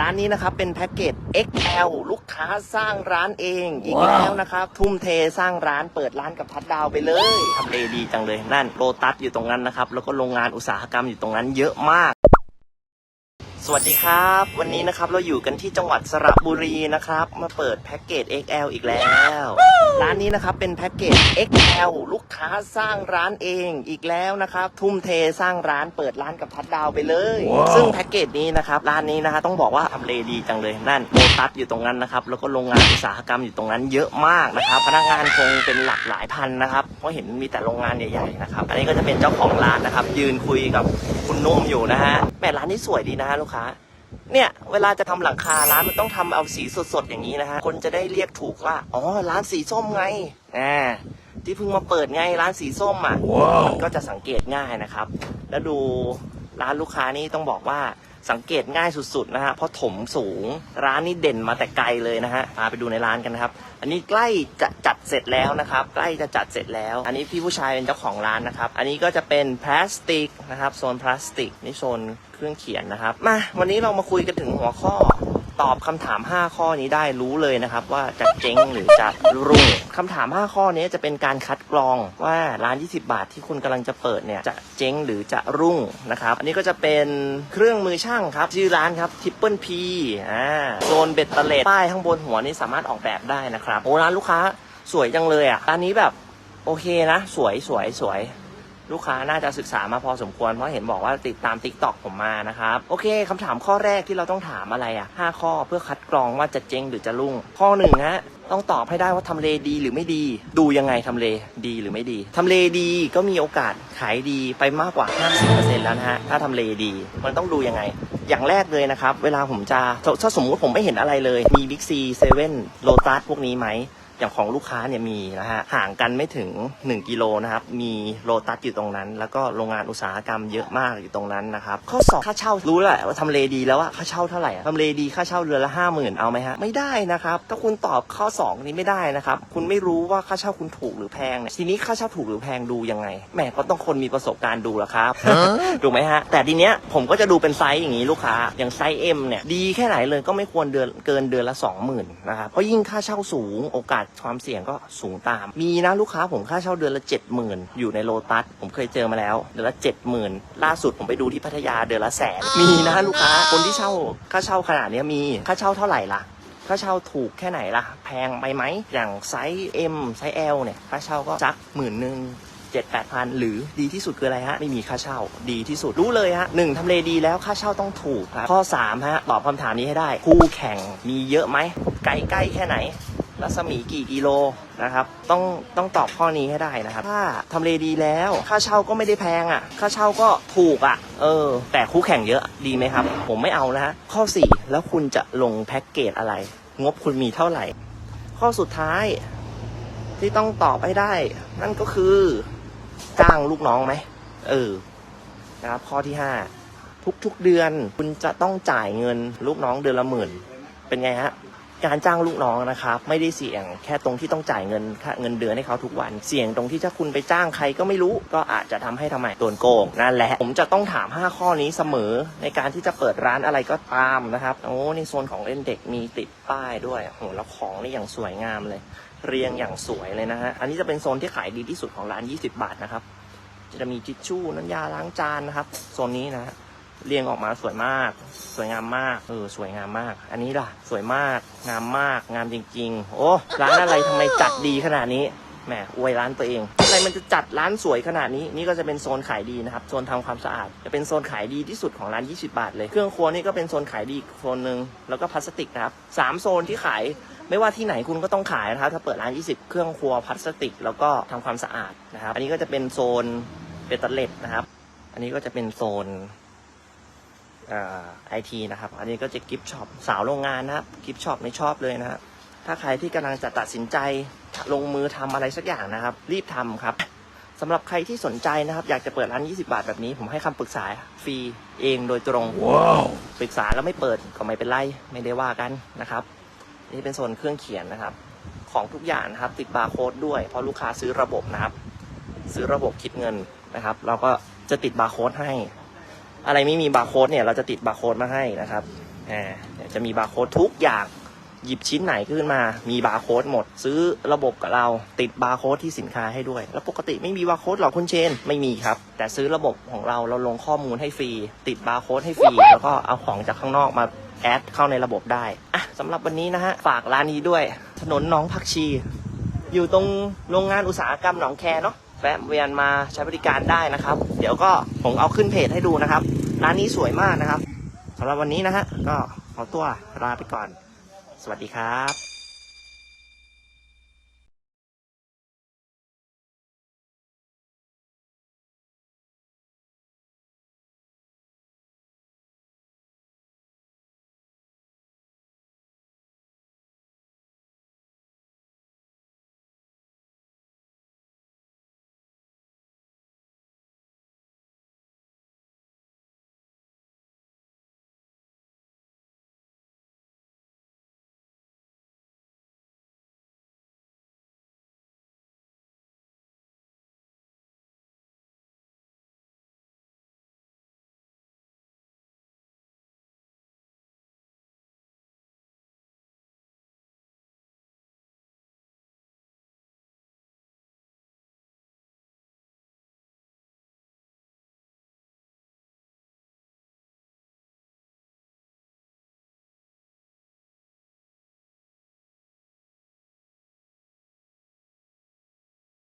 ร้านนี้นะครับเป็นแพ็กเกจ XL ลูกค้าสร้างร้านเองอีกแล้วนะครับทุ่มเทสร้างร้านเปิดร้านกับทัดดาวไปเลยทำเลดีจังเลยนั่นโลตัสอยู่ตรงนั้นนะครับแล้วก็โรงงานอุตสาหกรรมอยู่ตรงนั้นเยอะมาก สวัสดีครับ วันนี้นะครับเราอยู่กันที่จังหวัดสระบุรีนะครับ มาเปิดแพ็กเกจ XL อีกแล้ว ร้านนี้นะครับเป็นแพ็กเกจ XL ลูกค้าสร้างร้านเองอีกแล้วนะครับ ทุ่มเทสร้างร้านเปิดร้านกับทัดดาวไปเลย ซึ่งแพ็กเกจนี้นะครับร้านนี้นะฮะต้องบอกว่าทำเลดีจังเลยนั่นโลตัสอยู่ตรงนั้นนะครับแล้วก็โรงงานอุตสาหกรรมอยู่ตรงนั้นเยอะมากนะครับพนักงานคงเป็นหลักหลายพันนะครับเพราะเห็นมีแต่โรงงานใหญ่ๆนะครับอันนี้ก็จะเป็นเจ้าของร้านนะครับยืนคุยกับคุณนุ่มอยู่นะฮะแห ม่ร้านนี้สวยดีนะฮะลูกค้า เนี่ยเวลาจะทำหลังคาร้านมันต้องทำเอาสีสดๆอย่างนี้นะฮะ คนจะได้เรียกถูกว่า อ๋อ ร้านสีส้มไงอ่าที่เพิ่งมาเปิดไงร้านสีส้มอะมันก็จะสังเกตง่ายนะครับ แล้วดูร้านลูกค้านี่ต้องบอกว่า สังเกตง่ายสุดๆนะฮะเพราะถมสูงร้านนี้เด่นมาแต่ไกลเลยนะฮะพาไปดูในร้านกันนะครับ อันนี้ใกล้จะจัดเสร็จแล้วนะครับ ใกล้จะจัดเสร็จแล้ว อันนี้พี่ผู้ชายเป็นเจ้าของร้านนะครับ อันนี้ก็จะเป็นพลาสติกนะครับโซนพลาสติกนี่โซนเครื่องเขียนนะครับ มาวันนี้เรามาคุยกันถึงหัวข้อ ตอบคำถาม 5 ข้อนี้ได้รู้เลยนะครับ ว่าจะเจ๊งหรือจะรุ่งคำถาม 5 ข้อนี้จะเป็นการคัดกรองว่าร้าน 20 บาทที่คุณกำลังจะเปิดเนี่ยจะเจ๊งหรือจะรุ่งนะครับ อันนี้ก็จะเป็นเครื่องมือช่างครับ ชื่อร้านครับทิปเปิลพีอ่าโซนเบ็ดเตล็ดป้ายข้างบนหัวนี่สามารถออกแบบได้นะครับโอ้ร้านลูกค้าสวยจังเลยอะร้านนี้แบบโอเคนะ สวยสวยสวย ลูกค้าน่าจะศึกษามาพอสมควร เพราะเห็นบอกว่าติดตาม t ิ k t o k ผมมานะครับ โอเคคำถามข้อแรกที่เราต้องถามอะไรอะ5ข้อเพื่อคัดกรองว่าจะเจ๊งหรือจะรุ่ง ข้อหนึ่งฮะต้องตอบให้ได้ว่าทำเลดีหรือไม่ดี ดูยังไงทำเลดีหรือไม่ดีทำเลดีก็มีโอกาสขายดีไปมากกว่า 50%แล้วนะฮะถ้าทำเลดี มันต้องดูยังไง อย่างแรกเลยนะครับ เวลาผมจะถ้าสมมุติผมไม่เห็นอะไรเลย มี Big C 7 Lotus พวกนี้ไหม อย่างของลูกค้าเนี่ยมีนะฮะห่างกันไม่ถึง 1 กิโลนะครับ มีโลตัสอยู่ตรงนั้น แล้วก็โรงงานอุตสาหกรรมเยอะมากอยู่ตรงนั้นนะครับ ข้อสอบค่าเช่ารู้แหละว่าทำเลดีแล้วอะค่าเช่าเท่าไหร่อะทำเลดีค่าเช่าเดือนละห้าหมื่นเอาไหมฮะไม่ได้นะครับ ถ้าคุณตอบข้อ 2 นี้ไม่ได้นะครับ คุณไม่รู้ว่าค่าเช่าคุณถูกหรือแพงเนี่ยทีนี้ค่าเช่าถูกหรือแพงดูยังไงแหมก็ต้องคนมีประสบการณ์ดูละครับถูกไหมฮะแต่ทีเนี้ยผมก็จะดูเป็นไซส์อย่างนี้ลูกค้าอย่างไซส์ M เนี่ยดีแค่ไหนเลยก็ไม่ควรเดือนเกินเดือนละ 20,000นะครับเพราะยิ่งค่าเช่าสูงโอกาสความเสี่ยงก็สูงตาม มีนะลูกค้าผมค่าเช่าเดือนละ 70,000 อยู่ในโลตัส ผมเคยเจอมาแล้ว เดือนละ 70,000 ล่าสุดผมไปดูที่พัทยาเดือนละแสน มีนะลูกค้าคนที่เช่าค่าเช่าขนาดเนี้ยมีค่าเช่าเท่าไหร่ล่ะค่าเช่าถูกแค่ไหนล่ะ แพงไปไหม อย่างไซส์ M ไซส์ L เนี่ย ค่าเช่าก็สักหมื่นหนึ่งเจ็ดแปดพันหรือดีที่สุดคืออะไรฮะ ไม่มีค่าเช่าดีที่สุดรู้เลยฮะหนึ่งทำเลดีแล้วค่าเช่าต้องถูกครับข้อสามฮะ ตอบคำถามนี้ให้ได้ คู่แข่งมีเยอะไหมไกลใกล้แค่ไหน รัศมีกี่กิโลนะครับต้องต้องตอบข้อนี้ให้ได้นะครับ ถ้าทำเลดีแล้ว ค่าเช่าก็ไม่ได้แพงอะ ค่าเช่าก็ถูกอะ เออ แต่คู่แข่งเยอะดีไหมครับ ผมไม่เอานะฮะข้อสี่แล้วคุณจะลงแพ็กเกจอะไร งบคุณมีเท่าไหร่ ข้อสุดท้ายที่ต้องตอบให้ได้ นั่นก็คือจ้างลูกน้องไหมเออนะครับข้อที่ห้าทุกๆเดือนคุณจะต้องจ่ายเงินลูกน้องเดือนละหมื่น เป็นไงฮะ การจ้างลูกน้องนะครับ ไม่ได้เสี่ยงแค่ตรงที่ต้องจ่ายเงินค่าเงินเดือนให้เขาทุกวัน เสี่ยงตรงที่ถ้าคุณไปจ้างใครก็ไม่รู้ ก็อาจจะทำให้ทำไมโดนโกงนั่นแหละ ผมจะต้องถาม 5 ข้อนี้เสมอในการที่จะเปิดร้านอะไรก็ตามนะครับโอ้ในโซนของเล่นเด็กมีติดป้ายด้วยโอ้โหแล้วของนี่อย่างสวยงามเลย เรียงอย่างสวยเลยนะฮะอันนี้จะเป็นโซนที่ขายดีที่สุดของร้าน 20 บาทนะครับจะมีทิชชู่น้ำยาล้างจานนะครับโซนนี้นะฮะ เรียงออกมาสวยมาก สวยงามมาก เออ สวยงามมาก อันนี้ล่ะ สวยมาก งามมาก งามจริง ๆ โอ้ร้านอะไรทำไมจัดดีขนาดนี้แหมอวยร้านตัวเอง อะไรมันจะจัดร้านสวยขนาดนี้ นี่ก็จะเป็นโซนขายดีนะครับ โซนทำความสะอาด จะเป็นโซนขายดีที่สุดของร้าน 20 บาทเลย เครื่องครัวนี่ก็เป็นโซนขายดีโซนหนึ่ง แล้วก็พลาสติกนะครับสามโซนที่ขายไม่ว่าที่ไหนคุณก็ต้องขายนะครับ ถ้าเปิดร้าน 20 เครื่องครัวพลาสติก แล้วก็ทำความสะอาดนะครับ อันนี้ก็จะเป็นโซนเบตเตอร์เล็ดนะครับ อันนี้ก็จะเป็นโซน ไอทีนะครับ อันนี้ก็จะกิฟช็อปสาวโรงงานนะครับกิฟช็อปไม่ชอบเลยนะครับถ้าใครที่กำลังจะตัดสินใจลงมือทำอะไรสักอย่างนะครับ รีบทำครับสำหรับใครที่สนใจนะครับ อยากจะเปิดร้าน 20 บาทแบบนี้ ผมให้คำปรึกษาฟรีเองโดยตรงปรึกษาแล้วไม่เปิดก็ไม่เป็นไรไม่ได้ว่ากันนะครับ นี่เป็นโซนเครื่องเขียนนะครับ ของทุกอย่างนะครับ ติดบาร์โค้ดด้วยเพราะลูกค้าซื้อระบบนะครับ ซื้อระบบคิดเงินนะครับ เราก็จะติดบาร์โค้ดให้ อะไรไม่มีบาร์โค้ดเนี่ยเราจะติดบาร์โค้ดมาให้นะครับจะมีบาร์โค้ดทุกอย่างหยิบชิ้นไหนขึ้นมา มีบาร์โค้ดหมด ซื้อระบบกับเราติดบาร์โค้ดที่สินค้าให้ด้วย แล้วปกติไม่มีบาร์โค้ดหรอกคุณเชน ไม่มีครับ แต่ซื้อระบบของเราเราลงข้อมูลให้ฟรี ติดบาร์โค้ดให้ฟรี แล้วก็เอาของจากข้างนอกมาแอดเข้าในระบบได้อะสำหรับวันนี้นะฮะ ฝากร้านนี้ด้วย ถนนหนองผักชี อยู่ตรงโรงงานอุตสาหกรรมหนองแคเนาะ แวะเวียนมาใช้บริการได้นะครับ เดี๋ยวก็ผมเอาขึ้นเพจให้ดูนะครับ ร้านนี้สวยมากนะครับสำหรับวันนี้นะฮะก็ขอตัวลาไปก่อน สวัสดีครับ